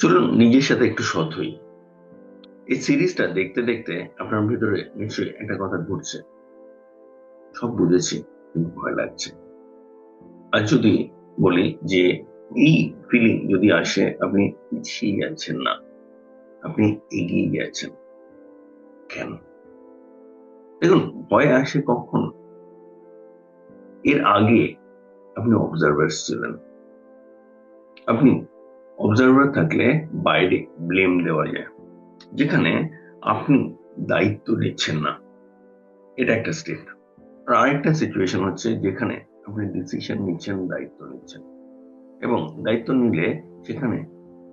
চলুন নিজের সাথে একটু সৎ হই। এই সিরিজটা দেখতে দেখতে আপনার ভিতরে নিশ্চয়ই একটা কথা ঘুরছে। সব বুঝেছি, কিন্তু ভয় লাগছে। আর যদি বলি যে এই ফিলিং যদি আসে, আপনি পিছিয়ে যাচ্ছেন না। আপনি এগিয়ে যাচ্ছেন কেন? দেখুন, ভয় আসে কখন? এর আগে আপনি অবজারভার্স ছিলেন। আপনি অবজারভার থাকলে বাইরে ব্লেম দেওয়া যায়। যেখানে আপনি দায়িত্ব নিচ্ছেন না। এটা একটা স্টেট আর আরেকটা সিচুয়েশন হচ্ছে যেখানে আপনি ডিসিশন নিচ্ছেন, দায়িত্ব নিচ্ছেন। এবং দায়িত্ব নিলে সেখানে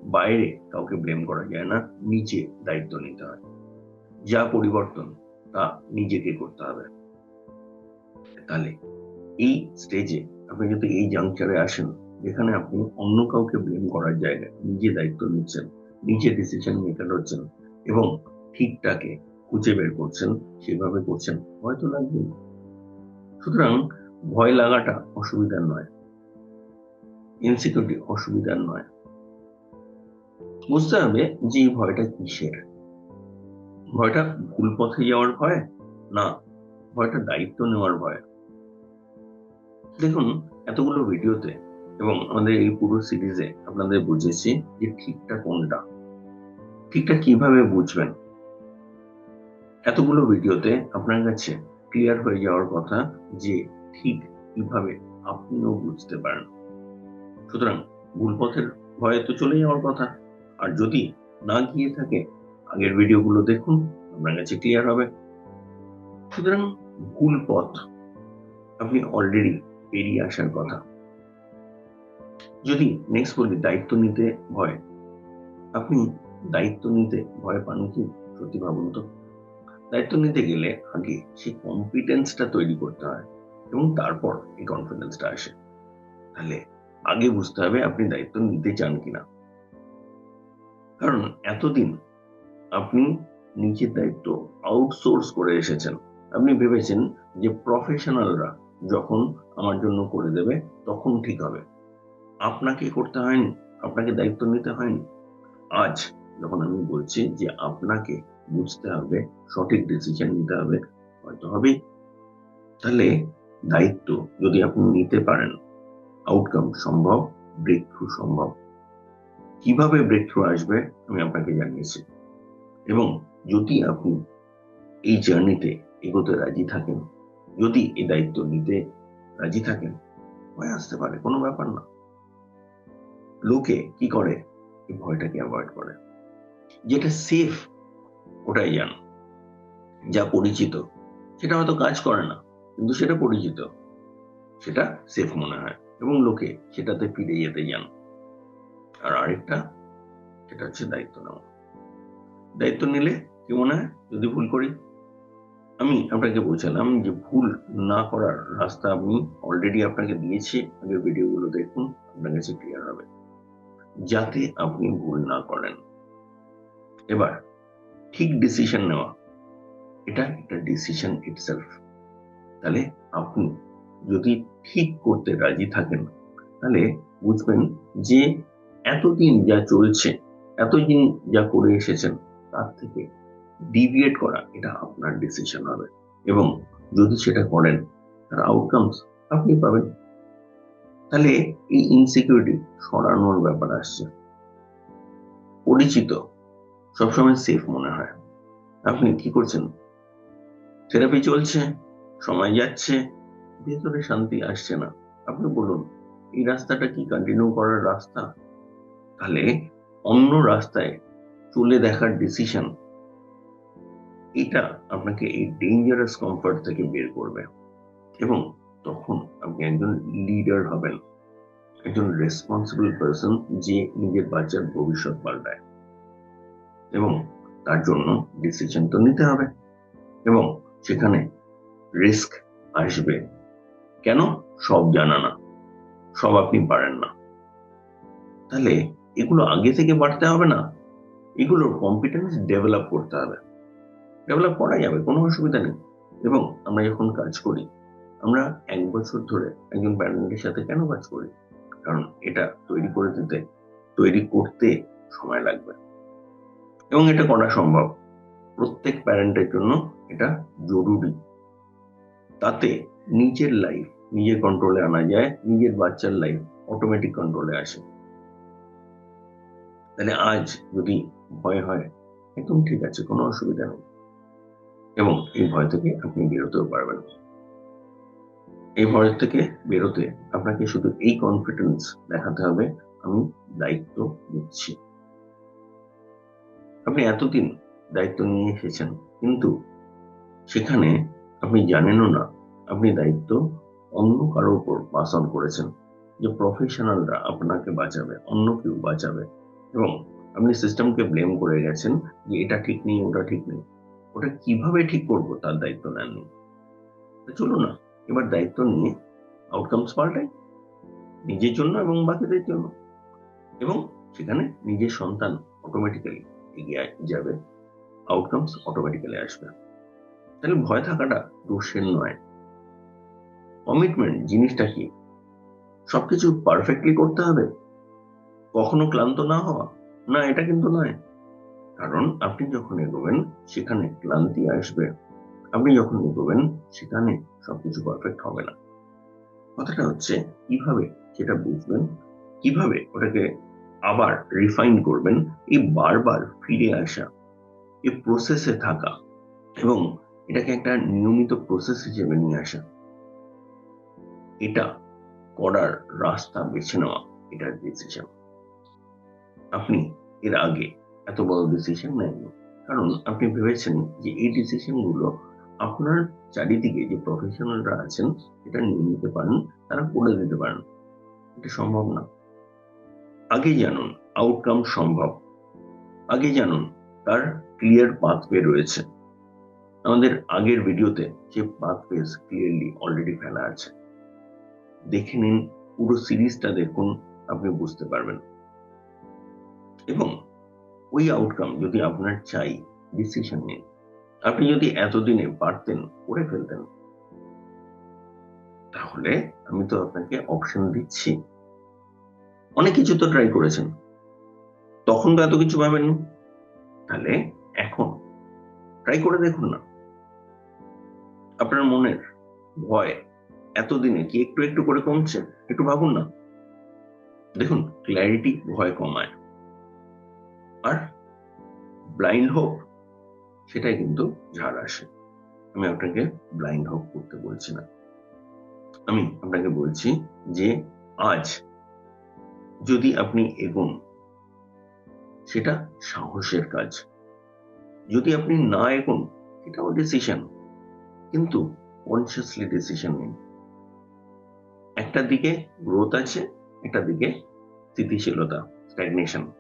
বাইরে কাউকে ব্লেম করা যায় না, নিচে দায়িত্ব নিতে হয়। যা পরিবর্তন, তা নিজেকে করতে হবে। তাহলে এই স্টেজে আপনি যদি এই জাংচারে আসেন যেখানে আপনি অন্য কাউকে ব্লেম করার জায়গায় নিজে দায়িত্ব নিচ্ছেন, নিজে ডিসিশন মেকার হচ্ছেন এবং ঠিকটাকে খুঁজে বের করছেন, সেভাবে করছেন, হয়তো লাগবে সুতরাং ভয় লাগাটা অসুবিধার নয় ইনসিকিউরিটি অসুবিধার নয়। বুঝতে হবে যে এই ভয়টা কিসের? ভয়টা ভুল পথে যাওয়ার ভয় না, ভয়টা দায়িত্ব নেওয়ার ভয়? দেখুন, এতগুলো ভিডিওতে এবং আমাদের এই পুরো সিরিজে আপনাদের বুঝেছি যে ঠিকটা কোনটা। ঠিকটা কীভাবে বুঝবেন? এতগুলো ভিডিওতে আপনার কাছে ক্লিয়ার হয়ে যাওয়ার কথা যে ঠিক কীভাবে আপনিও বুঝতে পারেন। সুতরাং ভুল পথের ভয়ে তো চলে যাওয়ার কথা। আর যদি না গিয়ে থাকে, আগের ভিডিওগুলো দেখুন, আপনার কাছে ক্লিয়ার হবে। সুতরাং ভুল পথ আপনি অলরেডি পেরিয়ে আসার কথা। যদি নেক্সট বলি দায়িত্ব নিতে ভয়, আপনি দায়িত্ব নিতে ভয় পান কি সত্যি ভাবুন তো? দায়িত্ব নিতে গেলে আগে সেই কম্পিটেন্সটা তৈরি করতে হয় এবং তারপর এই কনফিডেন্সটা আসে। তাহলে আগে বুঝতে হবে আপনি দায়িত্ব নিতে চান কিনা। কারণ এতদিন আপনি নিজের দায়িত্ব আউটসোর্স করে এসেছেন। আপনি ভেবেছেন যে প্রফেশনালরা যখন আমার জন্য করে দেবে, তখন ঠিক হবে। আপনাকে করতে হয়নি, আপনাকে দায়িত্ব নিতে হয়নি। আজ যখন আমি বলছি যে আপনাকে বুঝতে হবে, সঠিক ডিসিশন নিতে হবে, হয়তো হবেই তাহলে দায়িত্ব যদি আপনি নিতে পারেন আউটকাম সম্ভব ব্রেক থ্রু সম্ভব। কীভাবে ব্রেক থ্রু আসবে আমি আপনাকে জানিয়েছি। এবং যদি আপনি এই জার্নিতে এগোতে রাজি থাকেন, যদি এই দায়িত্ব নিতে রাজি থাকেন ভয় আসতে পারে, কোনো ব্যাপার না। লোকে কি করে? এই ভয়টাকে অ্যাভয়েড করে। যেটা সেফ ওটাই যান। যা পরিচিত, সেটা হয়তো কাজ করে না, কিন্তু সেটা পরিচিত। সেটা সেফ মনে হয়। এবং লোকে সেটাতে ফিরে যেতে যান। আর আরেকটা, সেটা হচ্ছে দায়িত্ব নেওয়া। দায়িত্ব নিলে কি মনে হয়? যদি ভুল করি। আমি আপনাকে বলছিলাম যে ভুল না করার রাস্তা আমি অলরেডি আপনাকে দিয়েছি। আগে ভিডিওগুলো দেখুন, আপনার কাছে ক্লিয়ার হবে। যাতে আপনি ভুল না করেন। এবার, ঠিক ডিসিশন নেওয়া। এটা একটা ডিসিশন ইটসেলফ তাহলে আপনি যদি ঠিক করতে রাজি থাকেন, তাহলে বুঝবেন যে এতদিন যা চলছে, এতদিন যা করে এসেছেন, তার থেকে ডিভিয়েট করা এটা আপনার ডিসিশন হবে। এবং যদি সেটা করেন, তার আউটকামস আপনি পাবেন। তাহলে এই ইনসিকিউরিটি সরানোর ব্যাপার আসছে। পরিচিত সবসময় সেফ মনে হয়। আপনি কি করছেন? থেরাপি চলছে, সময় যাচ্ছে, ভেতরে শান্তি আসছে না। আপনি বলুন, এই রাস্তাটা কি কন্টিনিউ করার রাস্তা? তাহলে অন্য রাস্তায় চলে দেখার ডিসিশন এটা আপনাকে এই ডেঞ্জারাস কমফর্ট থেকে বের করবে। এবং তখন আপনি একজন লিডার হবেন, একজন রেসপন্সিবল পার্সন যে নিজের বাচ্চার ভবিষ্যৎ পাল্টায়। এবং তার জন্য ডিসিশন তো নিতে হবে। এবং সেখানে রিস্ক আসবে। কেন? সব জানা না। সব আপনি পারেন না। তাহলে এগুলো আগে থেকে বাড়তে হবে না। এগুলোর কম্পিটেন্স ডেভেলপ করতে হবে। ডেভেলপ করা যাবে, কোনো অসুবিধা নেই। এবং আমরা যখন কাজ করি আমরা এক বছর ধরে একজন প্যারেন্টের সাথে কেন কাজ করি? কারণ এটা তৈরি করে দিতে, তৈরি করতে সময় লাগবে। এবং এটা করা সম্ভব। প্রত্যেক প্যারেন্টের জন্য এটা জরুরি। তাতে নিজের লাইফ নিজের কন্ট্রোলে আনা যায়, নিজের বাচ্চার লাইফ অটোমেটিক কন্ট্রোলে আসে। তাহলে আজ যদি ভয় হয়, একদম ঠিক আছে, কোনো অসুবিধা নেই। এবং এই ভয় থেকে আপনি বেরোতেও পারবেন। এই ভয় থেকে বেরোতে আপনাকে শুধু এই কনফিডেন্স দেখাতে হবে, আমি দায়িত্ব নিচ্ছি। আপনি এতদিন দায়িত্ব নিয়ে এসেছেন, কিন্তু সেখানে আপনি জানেনও না, আপনি দায়িত্ব অন্য কারোর উপর পাস করেছেন, যে প্রফেশনালরা আপনাকে বাঁচাবে, অন্য কেউ বাঁচাবে। এবং আপনি সিস্টেমকে ব্লেম করে গেছেন যে এটা ঠিক নেই, ওটা ঠিক নেই। ওটা কীভাবে ঠিক করব তার দায়িত্ব নেননি? চলো না এবার দায়িত্ব নিয়ে আউটকামস পাল্টাই। নিজের জন্য এবং বাকিদের জন্য। এবং সেখানে নিজের সন্তান অটোমেটিক্যালি এগিয়ে যাবে। আউটকামস অটোমেটিক্যালি আসবে। তাহলে ভয় থাকাটা দোষের নয়। কমিটমেন্ট জিনিসটা কি? সবকিছু পারফেক্টলি করতে হবে? কখনো ক্লান্ত না হওয়া? না, এটা কিন্তু নয়। কারণ আপনি যখন এগোবেন, সেখানে ক্লান্তি আসবে। আপনি যখন এগোবেন, সেখানে সবকিছু পারফেক্ট হবে না। কথাটা হচ্ছে, কীভাবে সেটা বুঝবেন, কীভাবে ওটাকে আবার রিফাইন করবেন, এই বারবার ফিরে আসা এই প্রসেসে থাকা এবং এটাকে একটা নিয়মিত প্রসেস হিসেবে নিয়ে আসা, এটা করার রাস্তা বেছে নেওয়া এটার ডিসিশন আপনি এর আগে এত বড় ডিসিশন নেননি। কারণ আপনি ভেবেছেন যে এই ডিসিশনগুলো আপনার চারিদিকে যে প্রফেশনালরা আছেন, এটা নিয়ে নিতে পারেন, তারা করে দিতে পারেন। এটা সম্ভব না। আগে জানুন আউটকাম সম্ভব। আগে জানুন, তার ক্লিয়ার পাথওয়ে রয়েছে। আমাদের আগের ভিডিওতে যে পাথওয়েজ ক্লিয়ারলি অলরেডি ফেলা আছে, দেখে নিন, পুরো সিরিজটা দেখুন, আপনি বুঝতে পারবেন। এবং ওই আউটকাম যদি আপনার চাই ডিসিশন নিন। আপনি যদি এতদিনে পারতেন, করে ফেলতেন। তাহলে আমি তো আপনাকে অপশন দিচ্ছি। অনেক কিছু তো ট্রাই করেছেন। তখন তো এত কিছু পাবেন তাহলে এখন ট্রাই করে দেখুন না। আপনার মনের ভয় এতদিনে কি একটু একটু করে কমছে? একটু ভাবুন না। দেখুন ক্ল্যারিটি ভয় কমায়। আর ব্লাইন্ড হোক সেটাই কিন্তু ঝাড় আসে। আমি আপনাকে ব্লাইন্ড হোক করতে বলছি না। আমি আপনাকে বলছি যে আজ যদি আপনি এগোন, সেটা সাহসের কাজ। যদি আপনি না এগোন এটাও ডিসিশন কিন্তু কনসিয়াসলি ডিসিশন নিন। একটা দিকে গ্রোথ আছে, একটা দিকে স্থিতিশীলতা স্ট্যাগনেশন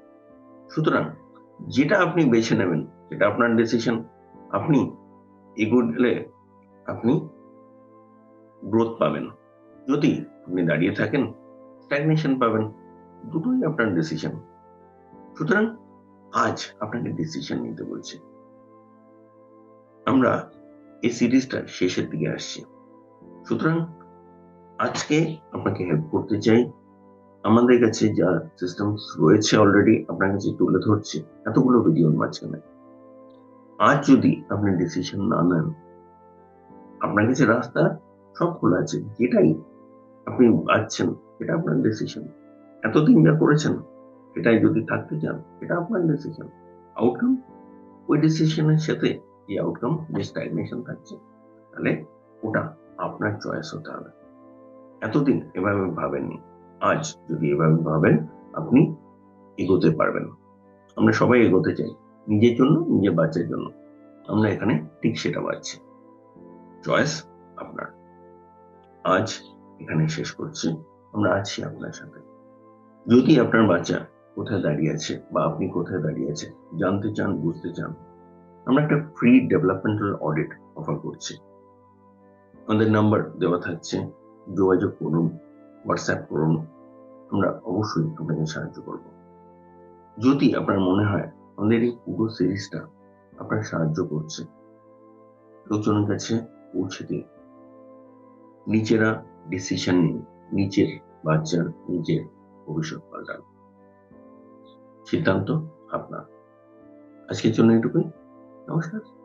সুতরাং যেটা আপনি বেছে নেবেন, সেটা আপনার ডিসিশন আপনি এগোলে আপনি গ্রোথ পাবেন। যদি আপনি দাঁড়িয়ে থাকেন স্ট্যাগনেশন পাবেন, দুটোই আপনার ডিসিশন সুতরাং আজ আপনাকে ডিসিশন নিতে বলছি। আমরা এই সিরিজটা শেষের দিকে আসছি। সুতরাং আজকে আপনাকে হেল্প করতে চাই আমাদের কাছে যা সিস্টেম রয়েছে অলরেডি আপনার কাছে তুলে ধরছে, এতগুলো ভিডিওর মাঝখানে। আজ যদি আপনি ডিসিশন না নেন, আপনার কাছে রাস্তা সব খোলা আছে, যেটাই আপনি পাচ্ছেন এটা আপনার ডিসিশন এতদিন যা করেছেন, এটাই যদি থাকতে চান, এটা আপনার ডিসিশন আউটকাম ওই ডিসিশনের সাথে এই আউটকাম যে স্ট্যাগনেশন থাকছে, তাহলে ওটা আপনার চয়েস হতে হবে। এতদিন এভাবে ভাবেননি। আজ যদি এভাবে ভাবেন, আপনি এগোতে পারবেন আমরা সবাই এগোতে চাই, নিজের জন্য, নিজের বাচ্চার জন্য। আমরা এখানে ঠিক সেটা পাচ্ছি। চয়েস আপনার। আজ এখানে শেষ করছি। আমরা আছি আপনার সাথে। যদি আপনার বাচ্চা কোথায় দাঁড়িয়ে আছে বা আপনি কোথায় দাঁড়িয়ে আছে, জানতে চান, বুঝতে চান, আমরা একটা ফ্রি ডেভেলপমেন্টাল অডিট অফার করছি। আমাদের নাম্বার দেওয়া থাকছে, যোগাযোগ করুন। হোয়াটসঅ্যাপ করুন। আমরা অবশ্যই আপনাকে সাহায্য করব। যদি আপনার মনে হয় আমাদের এই পুরো সিরিজটা আপনার সাহায্য করছে, লোকজনের কাছে পৌঁছে দিন। নিজেরা ডিসিশন নিন। নিজের বাচ্চার নিজের ভবিষ্যৎ পাল্টান। সিদ্ধান্ত আপনার। আজকের জন্য এটুকুই নমস্কার।